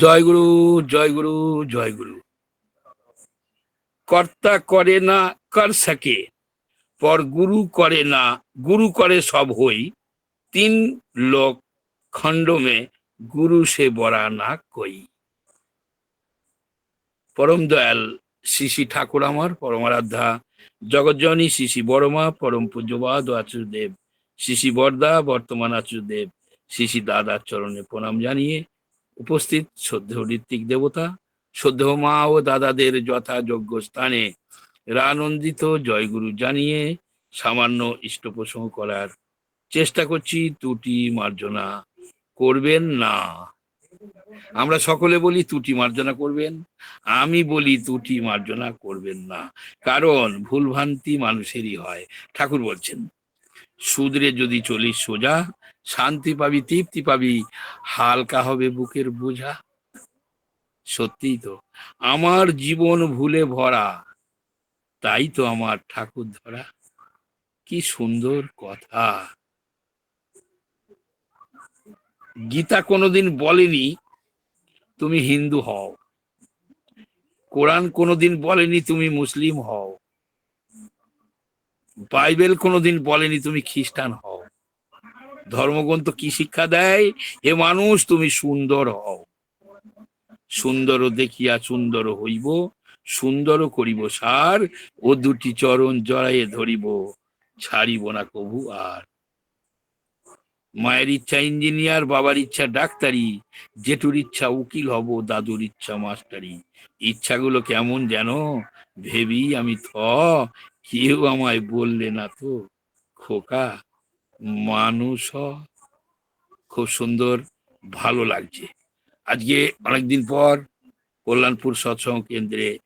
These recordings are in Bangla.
জয় গুরু জয় গুরু জয় গুরু। কর্তা করে না, কর সকে। পর গুরু করে না, গুরু করে সব হই। তিন লোক খণ্ড মে গুরু সে বরা না কই। পরম দয়াল শ্রী ঠাকুর আমার পরমারাধ্যা জগজ্জননী শ্রী শ্রী বড়মা, পরম পূজ্যবাদ ও আচুরদেব। শ্রী শ্রী বরদা, বর্তমান আচুরদেব। শ্রী শ্রী দাদার চরণে প্রণাম জানিয়ে উপস্থিত শ্রদ্ধেয় ঋত্বিক দেবতা শ্রদ্ধেয় মা ও দাদাদের যথাযোগ্য স্থানে রানন্দিত জয়গুরু জানিয়ে সামান্য ইষ্টপ্রসঙ্গ করার চেষ্টা করছি, ত্রুটি মার্জনা করবেন না। আমরা সকলে বলি ত্রুটি মার্জনা করবেন, আমি বলি ত্রুটি মার্জনা করবেন না, কারণ ভুলভ্রান্তি মানুষেরই হয়। ঠাকুর বলছেন, সুদরে যদি চলিস সোজা শান্তি পাবি, তৃপ্তি পাবি। হালকা হবে বুকের বোঝা। সত্যিই তো, আমার জীবন ভুলে ভরা। তাই তো আমার ঠাকুর ধরা। কি সুন্দর কথা। গীতা কোনোদিন বলেনি, তুমি হিন্দু হও। কোরআন কোনোদিন বলেনি, তুমি মুসলিম হও। বাইবেল কোনোদিন বলেনি, তুমি খ্রিস্টান হও। ধর্মগ্রন্থ কি শিক্ষা দেয়? হে মানুষ, তুমি সুন্দর হও। সুন্দর দেখিয়া সুন্দর হইব সুন্দর করিব সার, ও দুটি চরণ জড়াইয়ে ধরিব, ছাড়িব না কবু আর। মায়ের ইচ্ছা ইঞ্জিনিয়ার, বাবার ইচ্ছা ডাক্তারি, জেঠুর ইচ্ছা উকিল হব, দাদুর ইচ্ছা মাস্টারি। ইচ্ছাগুলো কেমন যেন? ভেবি আমি থ, কেউ আমায় বললে না তো খোকা। মানুষ খুব সুন্দর, ভালো লাগছে। আজকে অনেকদিন পর কল্যাণপুর সৎসঙ্গ কেন্দ্রে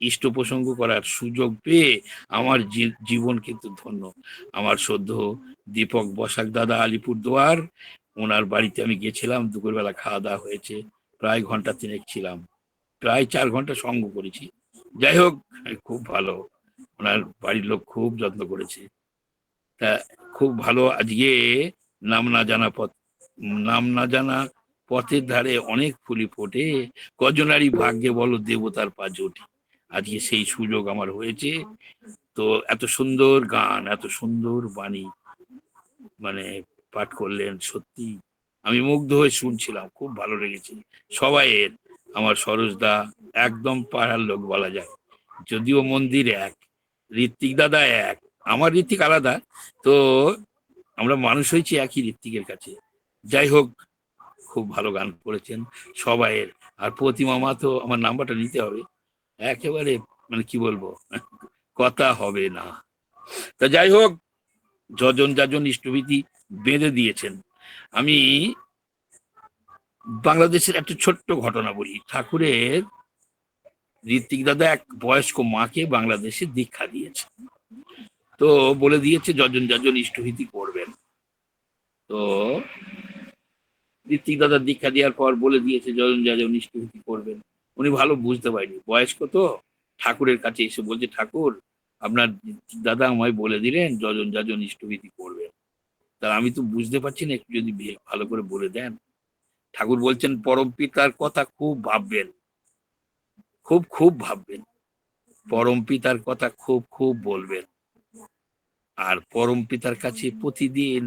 ইষ্ট প্রসঙ্গ করার সুযোগ পেয়ে আমার জীবন কিন্তু ধন্য। আমার সদ্য দীপক বসাক দাদা আলিপুর দুয়ার ওনার বাড়িতে আমি গেছিলাম, দুপুরবেলা খাওয়া দাওয়া হয়েছে। প্রায় ঘণ্টা তিনেক ছিলাম। প্রায় চার ঘণ্টা সঙ্গ করেছি। যাই হোক, খুব ভালো। ওনার বাড়ির লোক খুব যত্ন করেছে। খুব ভালো আজকে নাম না জানা পথ। নাম না জানা পথের ধারে অনেক ফুলি ফোটে। কজনারই ভাগ্যে বলো দেবতার পা জোটে। আজকে সেই সুযোগ আমার হয়েছে। তো এত সুন্দর গান, এত সুন্দর বাণী মানে পাঠ করলেন, সত্যি। আমি মুগ্ধ হয়ে শুনছিলাম, খুব ভালো লেগেছে। সবাইয়ের, আমার সরোজদা একদম পাড়ার লোক বলা যায়। যদিও মন্দির এক, ঋত্বিক দাদা এক আমার ঋত্বিক আলাদা, তো আমরা মানুষ হয়েছি একই ঋত্বিকের কাছে। যাই হোক, খুব ভালো গান করেছেন সবাইয়ের। আর প্রতিমা মা তো আমার নাম্বারটা নিতে হবে। একেবারে মানে কি বলব, কথা হবে না। তা যাই হোক, যজন যাজন ইষ্টভীতি বেঁধে দিয়েছেন। আমি বাংলাদেশের একটা ছোট্ট ঘটনা বলি। ঠাকুরের ঋত্বিক দাদা এক বয়স্ক মাকে বাংলাদেশে দীক্ষা দিয়েছে তো বলে দিয়েছে, যজন যজন ইষ্টভীতি করবেন। তো ঋত্বিক দাদা দীক্ষা দেওয়ার পর বলে দিয়েছে, যজন যাজন ইষ্টভীতি করবেন। উনি ভালো বুঝতে পারেনি। বয়স্ক তো, ঠাকুরের কাছে এসে বলছে, ঠাকুর, আপনার দাদা আমায় বলে দিলেন, যজন যজন ইষ্টভীতি করবেন। তা আমি তো বুঝতে পারছি না, একটু যদি ভালো করে বলে দেন। ঠাকুর বলছেন, পরম পিতার কথা খুব ভাববেন। খুব খুব ভাববেন। পরম পিতার কথা খুব খুব বলবেন। আর পরম পিতার কাছে প্রতিদিন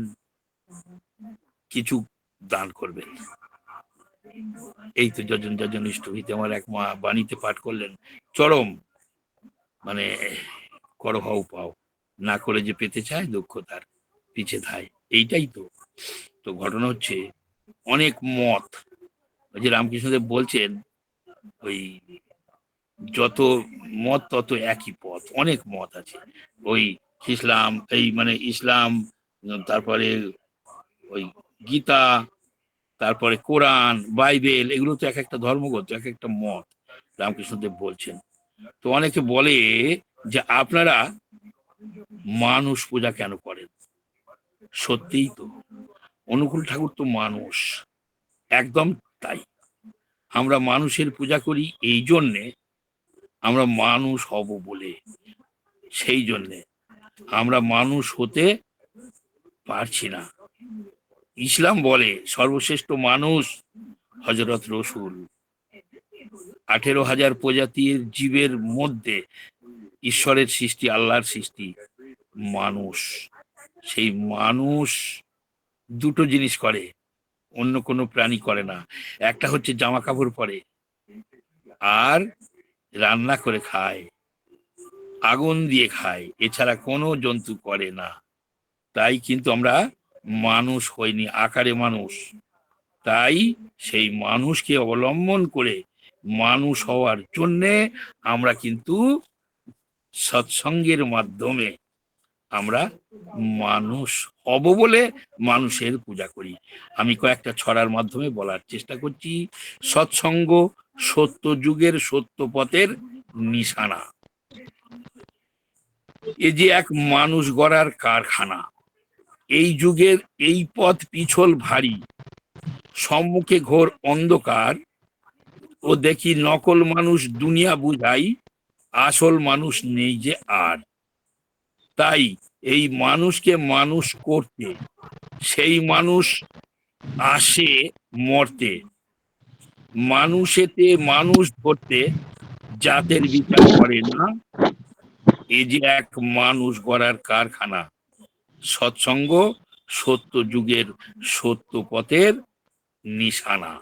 কিছু দান করবেন। এই তো যজন যজন ইষ্টভীতি আমার এক মা বাণীতে পাঠ করলেন, চরম মানে কর হও পাও, না করে যে পেতে চায় দুঃখ তার পিছে ধায়। এইটাই তো। তো ঘটনা হচ্ছে অনেক মত। ওই যে রামকৃষ্ণদেব বলছেন, ওই যত মত তত একই পথ, অনেক মত আছে। ওই ইসলাম, এই মানে ইসলাম, তারপরে ওই গীতা, তারপরে কোরআন, বাইবেল, এগুলো তো এক একটা ধর্মগত, এক একটা মত, রামকৃষ্ণদেব বলছেন। তো অনেকে বলে যে আপনারা মানুষ পূজা কেন করেন? সত্যিই তো। অনুকূল ঠাকুর তো মানুষ। একদম তাই। আমরা মানুষের পূজা করি এই জন্যে আমরা মানুষ হব বলে। সেই জন্যে আমরা মানুষ হতে পারছি না। ইসলাম বলে, সর্বশ্রেষ্ঠ মানুষ হজরত রসুল। আঠেরো হাজার প্রজাতির জীবের মধ্যে ঈশ্বরের সৃষ্টি, আল্লাহর সৃষ্টি মানুষ। সেই মানুষ দুটো জিনিস করে, অন্য কোনো প্রাণী করে না। একটা হচ্ছে জামা কাপড় পরে, আর রান্না করে খায়। আগুন দিয়ে খায়। এছাড়া কোনো জন্তু করে না। তাই কিন্তু আমরা মানুষ হইনি, আকারে মানুষ। তাই সেই মানুষকে অবলম্বন করে মানুষ হওয়ার জন্যে আমরা কিন্তু সৎসঙ্গের মাধ্যমে আমরা মানুষ হব বলে মানুষের পূজা করি। আমি কয়েকটা ছড়ার মাধ্যমে বলার চেষ্টা করছি। সৎসঙ্গ সত্য যুগের সত্য পথের নিশানা। এ যে এক মানুষ গড়ার কারখানা। এই যুগের এই পথ পিছল ভারী। সম্মুখে ঘোর অন্ধকার। ও দেখি নকল মানুষ দুনিয়া বুঝাই, আসল মানুষ নেই যে আর। তাই এই মানুষকে মানুষ করতে, সেই মানুষ আসে মরতে। মানুষেতে মানুষ ধরতে, জাতের বিচার করে না এ যে এক মানুষ গড়ার কারখানা, সৎসঙ্গ, সত্য যুগের সত্য পথের নিশানা।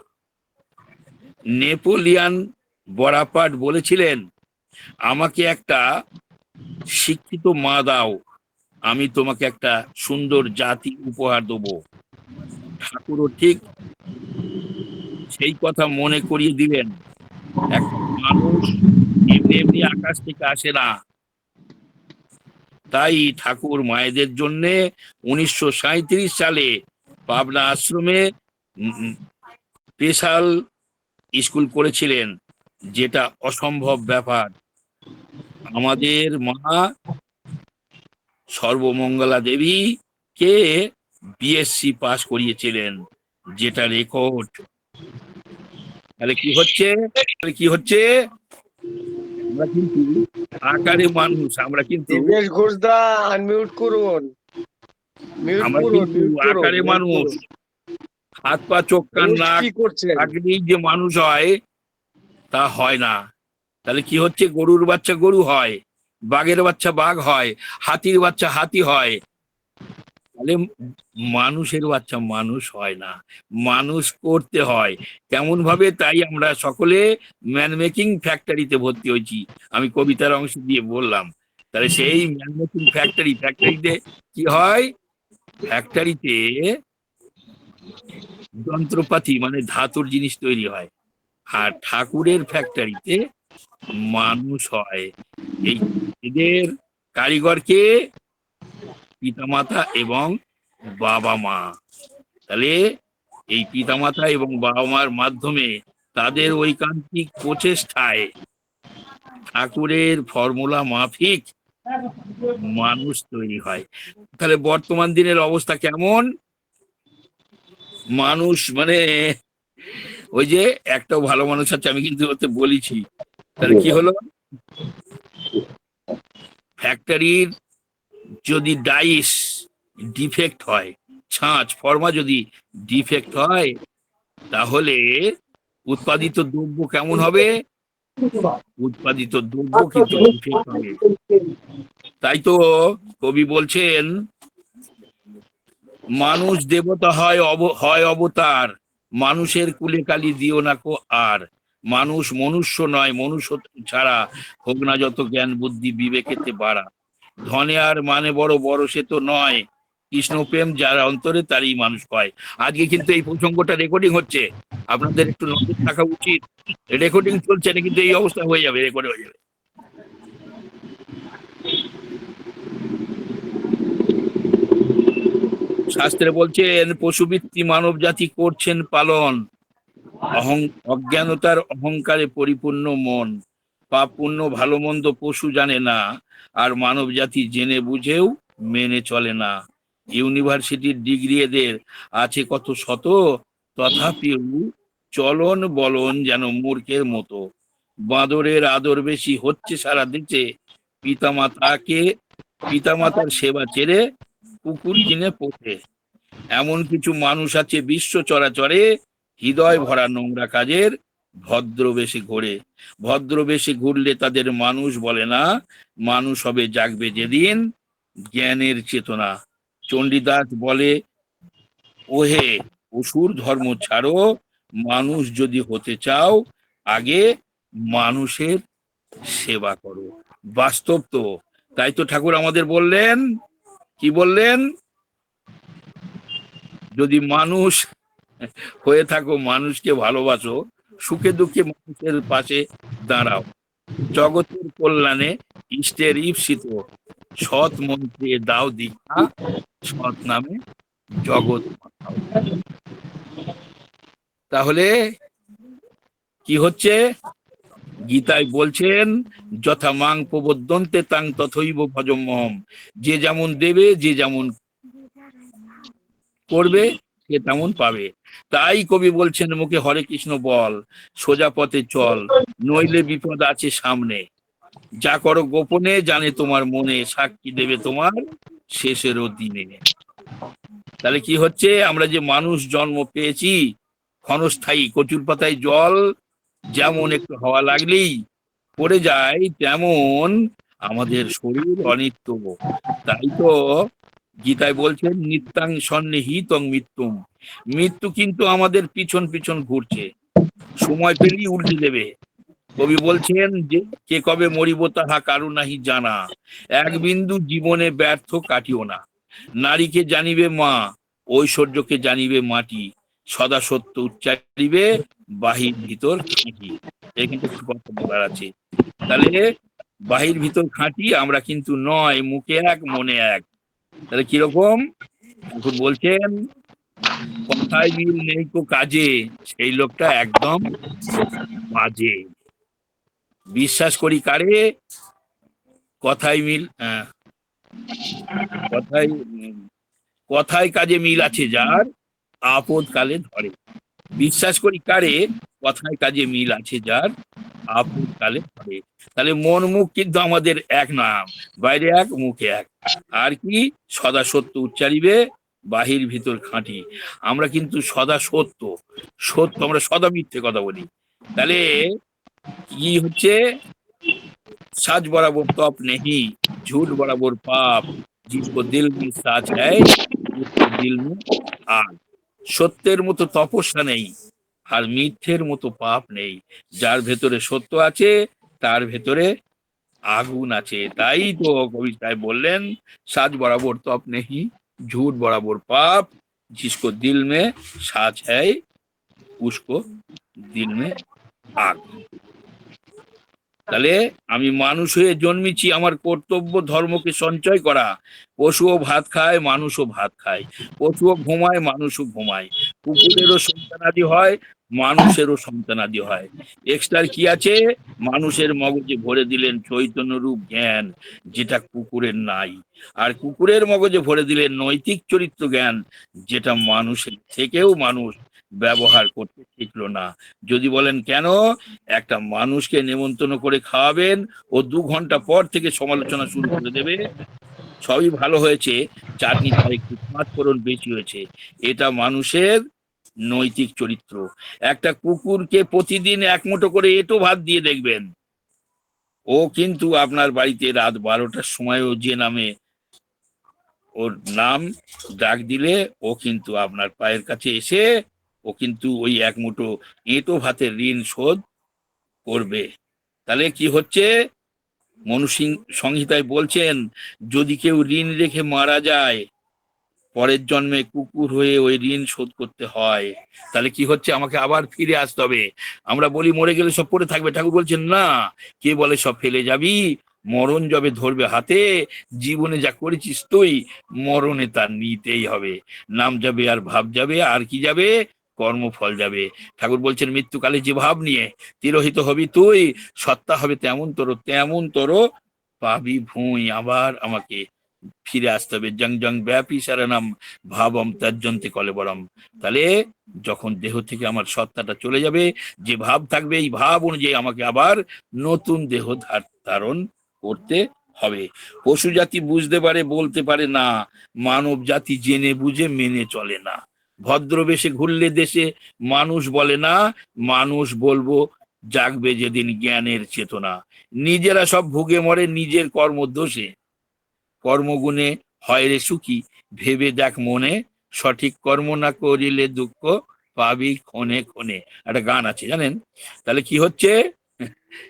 নেপোলিয়ান বরাপাট বলেছিলেন, আমাকে একটা শিক্ষিত মা দাও, আমি তোমাকে একটা সুন্দর জাতি উপহার দেবো। ঠাকুরও ঠিক সেই কথা মনে করিয়ে দিলেন। একটা মানুষ এমনি এমনি আকাশ থেকে আসে না। তাই ঠাকুর মায়েদের জন্য উনিশশো সাঁইত্রিশ সালে পাবনা আশ্রমে স্পেশাল স্কুল করেছিলেন, যেটা অসম্ভব ব্যাপার। আমাদের মা সর্বমঙ্গলা দেবী কে বিএসসি পাস করিয়েছিলেন, যেটা রেকর্ড। তাহলে কি হচ্ছে? কি হচ্ছে? আমরা কিন্তু আকারে মানুষ আমরা কিন্তু দিবেশ ঘোষদা আনমিউট করুন। আমরা কিন্তু আকারে মানুষ। হাত পা চোখ কান নাক থাকলেই যে মানুষ হয় তা হয় না। তাহলে কি হচ্ছে? গরুর বাচ্চা গরু হয় বাঘের বাচ্চা বাঘ হয় হাতির বাচ্চা হাতি হয়। তাহলে মানুষের বাচ্চা মানুষ হয় না। মানুষ করতে হয়। কেমন ভাবে তাই আমরা সকলে ম্যান মেকিং ফ্যাক্টরিতে ভর্তি হয়েছি। আমি কবিতার অংশ দিয়ে বললাম। তাহলে সেই ম্যান মেকিং ফ্যাক্টরি, ফ্যাক্টরিতে কি হয়? ফ্যাক্টরিতে যন্ত্রপাতি মানে ধাতুর জিনিস তৈরি হয়। আর ঠাকুরের ফ্যাক্টরিতে মানুষ হয়। এই এদের কারিগরকে পিতামাতা এবং বাবা মা। তাহলে এই পিতামাতা এবং বাবা মার মাধ্যমে তাদের ঐকান্তিক প্রচেষ্টায় ঠাকুরের ফর্মুলা মাফিক মানুষ তৈরি হয়। তাহলে বর্তমান দিনের অবস্থা কেমন? মানুষ মানে ওই যে একটা ভালো মানুষ আছে, আমি কিন্তু ওতে বলেছি। তাহলে কি হলো? ফ্যাক্টরির যদি ডাইস ডিফেক্ট হয়, ছাঁচ, ফর্মা যদি ডিফেক্ট হয়, তাহলে উৎপাদিত দ্রব্য কেমন হবে? উৎপাদিত দ্রব্য কিন্তু ডিফেক্ট হবে। তাই তো কবি বলছেন, মানুষ দেবতা হয় অব- হয় অবতার, মানুষের কুলে কালি দিও না কো আর। মানুষ মনুষ্য নয়, মনুষ্য ছাড়া হোক না যত জ্ঞান, বুদ্ধি, বিবেকেতে বাড়া। ধনে আর মানে বড় বড় সে তো নয়। কৃষ্ণ প্রেম যার অন্তরে তারই মানুষ হয়। আজকে কিন্তু এই প্রসঙ্গটা রেকর্ডিং হচ্ছে। আপনাদের একটু নজর থাকা উচিত। রেকর্ডিং চলছে না, কিন্তু এই অবস্থা হয়ে যাবে রেকর্ড হয়ে যাবে। শাস্ত্রে বলছেন, পশুবৃত্তি মানব জাতি করছেন পালন। অহং, অজ্ঞানতার অহংকারে পরিপূর্ণ মন। পাপ পুণ্য, ভালো মন্দ পশু জানে না, আর মানব জাতি জেনে বুঝেও মেনে চলে না। ইউনিভার্সিটির ডিগ্রি এদের আছে কত শত তথাপিও চলন বলন যেন মূর্খের মতো। বাঁদরের আদর বেশি হচ্ছে সারা দেশে। পিতামাতাকে, পিতামাতার সেবা ছেড়ে কুকুর কিনে পোষে। এমন কিছু মানুষ আছে বিশ্ব চরাচরে, হৃদয় ভরা নোংরা কাজের ভদ্রবেশে ঘোরে ভদ্রবেশে ঘুরলে তাদের মানুষ বলে না, মানুষ হবে জাগবে যেদিন জ্ঞানের চেতনা। চণ্ডীদাস বলে, ওহে, অসুর ধর্ম ছাড়ো, মানুষ যদি হতে চাও, আগে মানুষের সেবা করো। বাস্তব তো। তাই তো ঠাকুর আমাদের বললেন, কি বললেন? যদি মানুষ হয়ে থাকো, মানুষকে ভালোবাসো সুখে দুঃখে মানুষের পাশে দাঁড়াও। জগতের কল্যাণে ইষ্টের ঈপ্সিত সৎ মন্ত্রে দাও দীক্ষা, সৎ নামে জগৎ তাহলে কি হচ্ছে? গীতায় বলছেন, যথা মাং প্রবদন্তে তাং তথৈব ভজমহম যে যেমন দেবে, যে যেমন করবে, সে তেমন পাবে। তাই কবি বলছেন, মুখে হরে কৃষ্ণ বল, সোজা পথে চল, নইলে বিপদ আছে সামনে। যা করো গোপনে, জানে তোমার মনে, সাক্ষী দেবে তোমার শেষেরও দিনে। তাহলে কি হচ্ছে? আমরা যে মানুষ জন্ম পেয়েছি, ক্ষণস্থায়ী, কচুর পাতায় জল, যেমন একটু হাওয়া লাগলেই পড়ে যায়, তেমন আমাদের শরীর অনিত্য। তাই তো গীতায় বলছেন নিত্যাং সন্নিহিতং মৃত্যুম মৃত্যু কিন্তু আমাদের পিছন পিছন ঘুরছে। সময় পেলেই উল্টে দেবে। কবি বলছেন যে, কে কবে মরিব তাহা কারু নাহি জানা। এক বিন্দু জীবনে ব্যর্থ কাটিও না। নারীকে জানিবে মা, ঐশ্বর্যকে জানিবে মাটি। সদা সত্য উচ্চারিবে, বাহির ভিতর খাঁটি। এই কিন্তু বলার আছে। তাহলে বাহির ভিতর খাঁটি আমরা কিন্তু নয়, মুখে এক, মনে এক। তাহলে কীরকম? এখন বলছেন, কথায় মিল নেই তো কাজে, সেই লোকটা একদম বাজে। বিশ্বাস করি কারে? কথায় মিল হ্যাঁ। কথায় কথায় কাজে মিল আছে যার, আপদকালে ধরে। বিশ্বাস করি কারে? কথায় কাজে মিল আছে যার। আপুর কালে পরে। তাহলে মন মুখ কিন্তু আমাদের এক নাম বাইরে এক, মুখে এক। আর কি? সদা সত্য উচ্চারিবে, বাহির ভিতর খাঁটি। আমরা কিন্তু সদা সত্য। সত্য আমরা সদা মিথ্যে কথা বলি। তাহলে কি হচ্ছে? সাজ বরাবর তপ নেহি, ঝুট বরাবর পাপ। জিসকো দিল সাজ হ্যাঁ দিল আর সত্যের মতো তপস্যা নেই আর মিথ্যের মতো পাপ নেই যার ভেতরে সত্য আছে তার ভেতরে আগুন আছে তাই তো কবিতায় বললেন সাজ বরাবর তপ নেহি झूठ बराबर पाप जिसको दिल में साच है उसको दिल में আগ তাহলে আমি মানুষ হয়ে জন্মেছি, আমার কর্তব্য ধর্মকে সঞ্চয় করা। পশুও ভাত খায়, মানুষও ভাত খায়। পশুও ঘুমায়, মানুষও ঘুমায়। কুকুরেরও সন্তানাদি হয়, মানুষেরও সন্তানাদি হয়। এক্সট্রার কি আছে? মানুষের মগজে ভরে দিলেন চৈতন্য রূপ জ্ঞান, যেটা কুকুরের নাই। আর কুকুরের মগজে ভরে দিলেন নৈতিক চরিত্র জ্ঞান, যেটা মানুষের থেকেও মানুষ ব্যবহার করতে শিখলো না। যদি বলেন, কেন? একটা মানুষকে নেমন্তন্ন করে খাওয়াবেন, ও দু ঘণ্টা পর থেকে সমালোচনা শুরু করে দেবে। সবই ভালো হয়েছে, চাটনিটা একটু পাঁচ ফোড়ন বেশি হয়েছে। এটা মানুষের নৈতিক চরিত্র। একটা কুকুরকে প্রতিদিন এক মুঠো করে এটো ভাত দিয়ে দেখবেন। ও কিন্তু আপনার বাড়িতে রাত বারোটার সময়ও যে নামে ওর নাম ডাক দিলে ও কিন্তু আপনার পায়ের কাছে এসে ও কিন্তু ওই এক মুঠো এঁটো ভাতের ঋণ শোধ করবে। তাহলে কি হচ্ছে? মনুসিং সংহিতায় বলছেন, যদি কেউ ঋণ রেখে মারা যায়, পরের জন্মে কুকুর হয়ে ওই ঋণ শোধ করতে হয়, তাহলে কি হচ্ছে? আমাকে আবার ফিরে আসতে হবে। আমরা বলি, মরে গেলে সব পড়ে থাকবে। ঠাকুর বলছেন, না, কে বলে সব ফেলে যাবি? মরণ যবে ধরবে হাতে, জীবনে যা করেছিস তুই, মরণে তার নিতেই হবে। নাম যাবে আর ভাব যাবে, আর কি যাবে? কর্মফল যাবে। ঠাকুর বলছেন, মৃত্যুকালে যে ভাব নিয়ে তিরোহিত হবি তুই, সত্তা হবে তেমন তোর তেমন তোর পাবি ভুঁই। আবার আমাকে ফিরে আসতে হবে। জং জং ব্যাপী সারানাম ভাবম তর্জন্তে কলেবরম। তাহলে যখন দেহ থেকে আমার সত্তাটা চলে যাবে, যে ভাব থাকবে, এই ভাব অনুযায়ী আমাকে আবার নতুন দেহ ধার- ধারণ করতে হবে। পশু জাতি বুঝতে পারে, বলতে পারে না। মানব জাতি জেনে বুঝে মেনে চলে না। ভদ্রবেশে ঘুরলে দেশে মানুষ বলে না, মানুষ বলব জাগবে যেদিন জ্ঞানের চেতনা। নিজেরা সব ভুগে মরে নিজের কর্মদোষে। কর্মগুণে হয় রে সুখী, ভেবে দেখ মনে, সঠিক কর্ম না করিলে দুঃখ পাবি ক্ষণে ক্ষণে। একটা গান আছে, জানেন? তাহলে কি হচ্ছে?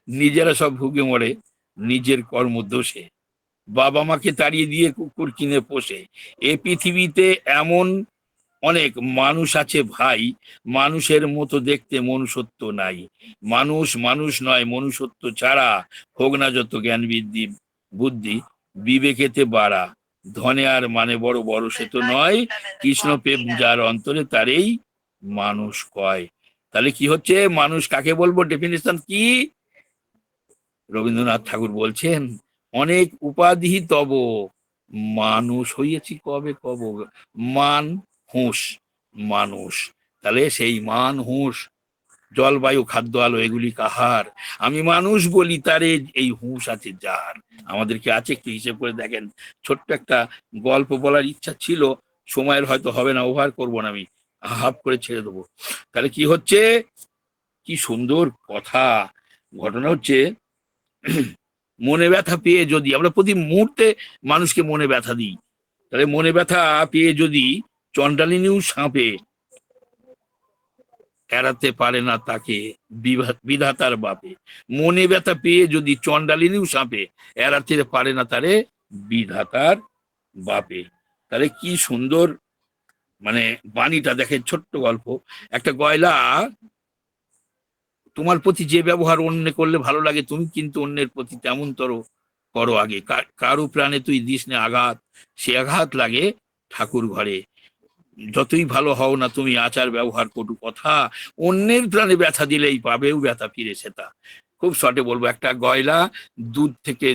নিজেরা সব ভুগে মরে নিজের কর্মদোষে। বাবা মাকে তাড়িয়ে দিয়ে কুকুর কিনে পোষে। এ পৃথিবীতে এমন অনেক মানুষ আছে ভাই, মানুষের মতো দেখতে মনুষ্যত্ব নাই। মানুষ মানুষ নয়, মনুষ্যত্ব ছাড়া হোক না যত জ্ঞান বৃদ্ধি বুদ্ধি বিবেকেতে বাড়া। ধনে আর মানে বড় বড় সে তো নয়, কৃষ্ণ প্রেম যার অন্তরে তারেই মানুষ কয়। তাহলে কি হচ্ছে? মানুষ কাকে বলব? ডেফিনেশন কি? রবীন্দ্রনাথ ঠাকুর বলছেন, অনেক উপাধি তব, মানুষ হইয়াছি কবে কব? মান হুঁশ মানুষ। তাহলে সেই মান হুঁশ, জলবায়ু, খাদ্য আলো, এগুলি কাহার? আমি মানুষ বলি, তারে এই হুঁশ আছে যার। আমাদেরকে আছে একটু হিসেব করে দেখেন। ছোট্ট একটা গল্প বলার ইচ্ছা ছিল, সময়ের হয়তো হবে না, ওভার করব না আমি, হাফ করে ছেড়ে দেবো। তাহলে কি হচ্ছে? কি সুন্দর কথা। ঘটনা হচ্ছে, মনে ব্যথা পেয়ে যদি, আমরা প্রতি মুহূর্তে মানুষকে মনে ব্যথা দিই। তাহলে মনে ব্যথা পেয়ে যদি চন্ডালিনীও সাপে। এড়াতে পারে না তাকে বিধাতার বাপে। মনে ব্যথা পেয়ে যদি চন্ডালিনীও সাপে, এড়াতে পারে না তারে বিধাতার বাপে। তাহলে কি সুন্দর মানে বাণীটা দেখে ছোট্ট গল্প। একটা গয়লা, তোমার প্রতি যে ব্যবহার অন্য করলে ভালো লাগে, তুমি কিন্তু অন্যের প্রতি তেমন তর করো আগে। কারও প্রাণে তুই দিস না আঘাত, সে আঘাত লাগে ঠাকুর ঘরে। যতই ভালো হও না তুমি, আচার ব্যবহার কটু কথা, অন্যের প্রাণে ব্যথা দিলেই পাবেও ব্যথা ফিরেছে তা খুব শর্টে বলব, একটা গয়লা দুধ থেকে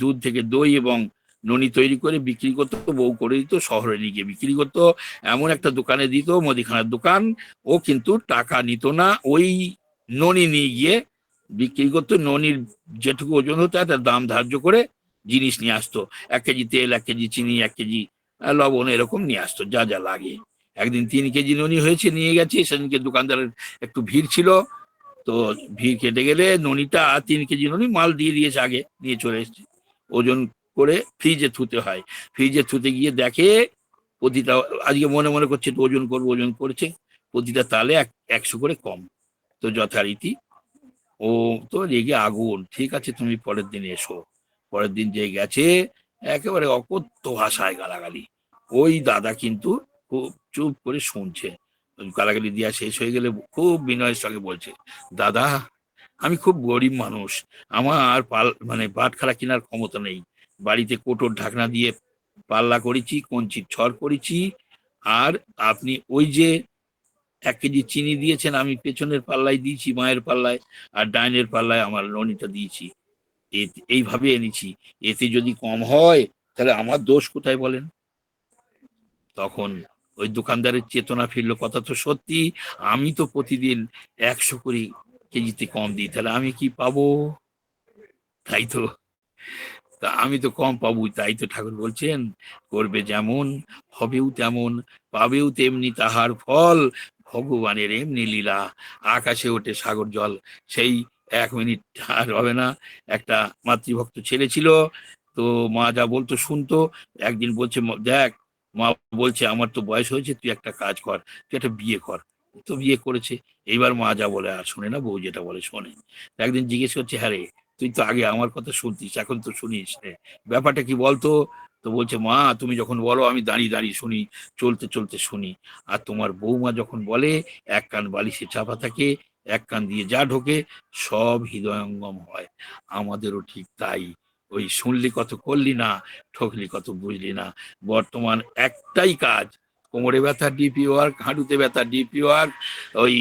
দুধ থেকে দই এবং ননি তৈরি করে বিক্রি করতো, বউ করে দিত শহরে নিয়ে গিয়ে বিক্রি করতো। এমন একটা দোকানে দিত, মুদিখানার দোকান, ও কিন্তু টাকা নিত না, ওই ননি নিয়ে গিয়ে বিক্রি করতো, ননির যেটুকু ওজন হতো একটা দাম ধার্য করে জিনিস নিয়ে আসতো। এক কেজি তেল, এক কেজি চিনি, এক কেজি লবণ এরকম নিয়ে আসতো, যা যা লাগে। একদিন তিন কেজি ননি হয়েছে, নিয়ে গেছে, সেদিনকে দোকানদারের একটু ভিড় ছিল। তো ভিড় কেটে গেলে ননিটা তিন কেজি ননি মাল দিয়ে দিয়েছে আগে, নিয়ে চলে এসেছে। ওজন করে ফ্রিজে থুতে হয়। ফ্রিজে থুতে গিয়ে দেখে প্রতিটা, আজকে মনে মনে করছে তো ওজন করব, ওজন করেছে। প্রতিটা তালে এক, একশো করে কম। তো যথারীতি ও তো রেগে আগুন। ঠিক আছে, তুমি পরের দিন এসো। পরের দিন যে গেছে একেবারে অকথ্য ভাষায় গালাগালি। ওই দাদা কিন্তু খুব চুপ করে শুনছে। গালাগালি দেওয়া শেষ হয়ে গেলে খুব বিনয়ের সঙ্গে বলছে, দাদা, আমি খুব গরিব মানুষ। আমার পাল মানে বাটখারা কেনার ক্ষমতা নেই। বাড়িতে কোটোর ঢাকনা দিয়ে পাল্লা করেছি, কঞ্চির ছর করেছি, আর আপনি ওই যে এক কেজি চিনি দিয়েছেন, আমি পেছনের পাল্লায় দিয়েছি, মায়ের পাল্লায়, আর ডাইনের পাল্লায় আমার ননিটা দিয়েছি। এইভাবে এনেছি। এতে যদি কম হয়, তাহলে আমার দোষ কোথায় বলেন? তখন ওই দোকানদারের চেতনা ফিরলো কথা তো সত্যি। আমি তো প্রতিদিন একশো করে কেজিতে কম দিই, তাহলে আমি কি পাবো? তাই তো। তা আমি তো কম পাবো, তাই তো ঠাকুর বলছেন, করবে যেমন, হবেও তেমন, পাবেও তেমনি তাহার ফল, ভগবানের এমনি লীলা। আকাশে ওঠে সাগর জল, সেই এক মিনিট আর হবে না। একটা মাতৃভক্ত ছেলে ছিল, তো মা যা বলতো শুনতো। একদিন বলছে, "ম- দেখ, মা বলছে, আমার তো বয়স হয়েছে, তুই একটা কাজ কর, তুই একটা বিয়ে কর। তো বিয়ে করেছে। এইবার মা যা বলে, আর শোনে না বউ যেটা বলে, শোনে। একদিন জিজ্ঞেস করছে হ্যাঁ রে, তুই তো আগে আমার কথা শুনতিস, এখন তো শুনিস ব্যাপারটা কি বলতো? তো বলছে, মা, তুমি যখন বলো, আমি দাঁড়িয়ে দাঁড়িয়ে শুনি, চলতে চলতে শুনি। আর তোমার বৌমা যখন বলে, এক কান বালিশে চাপা থাকে এক কান দিয়ে যা ঢোকে সব হৃদয়ঙ্গম হয়। আমাদেরও ঠিক তাই। ওই শুনলি কত, করলি না, ঠকলি কত, বুঝলি না। বর্তমান একটাই কাজ, কোমরে ব্যথা, ডিপি ওয়ার্ক, হাঁটুতে ব্যথা, ডিপি ওয়ার্ক, ওই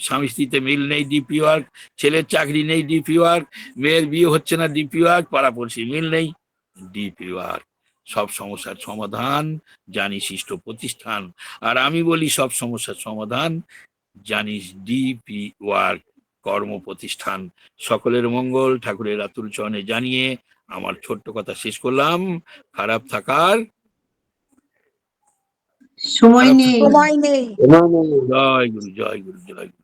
স্বামী স্ত্রীতে মিল নেই, ডিপি ওয়ার্ক, ছেলের চাকরি নেই, ডিপি ওয়ার্ক, মেয়ের বিয়ে হচ্ছে না, ডিপি ওয়ার্ক পাড়াপড়শি মিল নেই, ডিপি ওয়ার্ক। সব সমস্যার সমাধান জানি শিষ্ট প্রতিষ্ঠান। আর আমি বলি সব সমস্যার সমাধান জানিস ডিপি ওয়ার কর্ম প্রতিষ্ঠান সকলের মঙ্গল ঠাকুরের আতুল চরণে জানিয়ে আমার ছোট্ট কথা শেষ করলাম। খারাপ থাকার সময় নেই। সময় নেই। জয় গুরু জয় গুরু জয় গুরু।